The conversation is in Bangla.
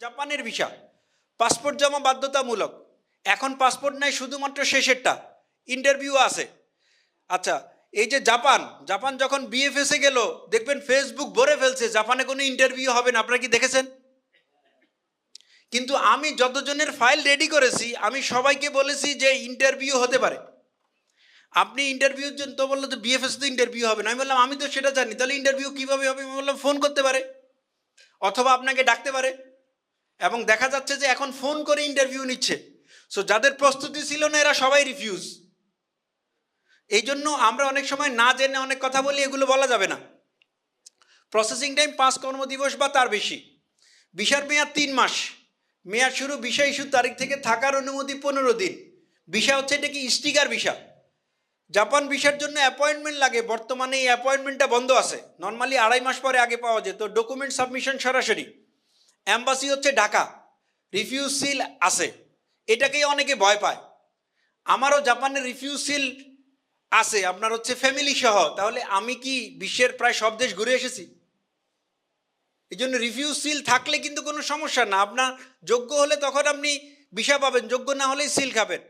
জাপানের ভিসা। পাসপোর্ট জমা বাধ্যতামূলক। এখন পাসপোর্ট নাই, শুধুমাত্র শেষেরটা। ইন্টারভিউ আছে। আচ্ছা এই যে জাপান জাপান যখন বিএফএসে গেল, দেখবেন ফেসবুক ভরে ফেলছে, জাপানে কোনো ইন্টারভিউ হবে না। আপনারা কি দেখেছেন? কিন্তু আমি যতজনের ফাইল রেডি করেছি, আমি সবাইকে বলেছি যে ইন্টারভিউ হতে পারে। আপনি ইন্টারভিউর জন্য তো বলল তো বিএফএস তো ইন্টারভিউ হবে না। আমি বললাম, আমি তো সেটা জানি, তাহলে ইন্টারভিউ কীভাবে হবে? আমি বললাম ফোন করতে পারে। অথবা আপনাকে ডাকতে পারে। এবং দেখা যাচ্ছে যে এখন ফোন করে ইন্টারভিউ নিচ্ছে। সো যাদের প্রস্তুতি ছিল না, এরা সবাই রিফিউজ এই জন্য আমরা অনেক সময় না জেনে অনেক কথা বলি, এগুলো বলা যাবে না। প্রসেসিং টাইম পাঁচ কর্মদিবস বা তার বেশি। ভিসার মেয়াদ তিন মাস। মেয়াদ শুরু ভিসা ইস্যুর তারিখ থেকে থাকার অনুমতি পনেরো দিন। ভিসা হচ্ছে এটা কি স্টিকার ভিসা জাপান ভিসার জন্য অ্যাপয়েন্টমেন্ট লাগে, বর্তমানে এই অ্যাপয়েন্টমেন্টটা বন্ধ আছে। নর্মালি আড়াই মাস পরে আগে পাওয়া যেত ডকুমেন্ট সাবমিশন সরাসরি। অ্যাম্বাসি হচ্ছে ঢাকা। রিফিউজ সিল আছে এটাকেই অনেকে ভয় পায়। আমারও জাপানের রিফিউজ সিল আছে আপনার হচ্ছে ফ্যামিলি সহ। তাহলে আমি কি বিশ্বের প্রায় সব দেশ ঘুরে এসেছি? এই জন্য রিফিউজ সিল থাকলে কিন্তু কোনো সমস্যা না। আপনার যোগ্য হলে তখন আপনি বিষা পাবেন, যোগ্য না হলেই সিল খাবেন।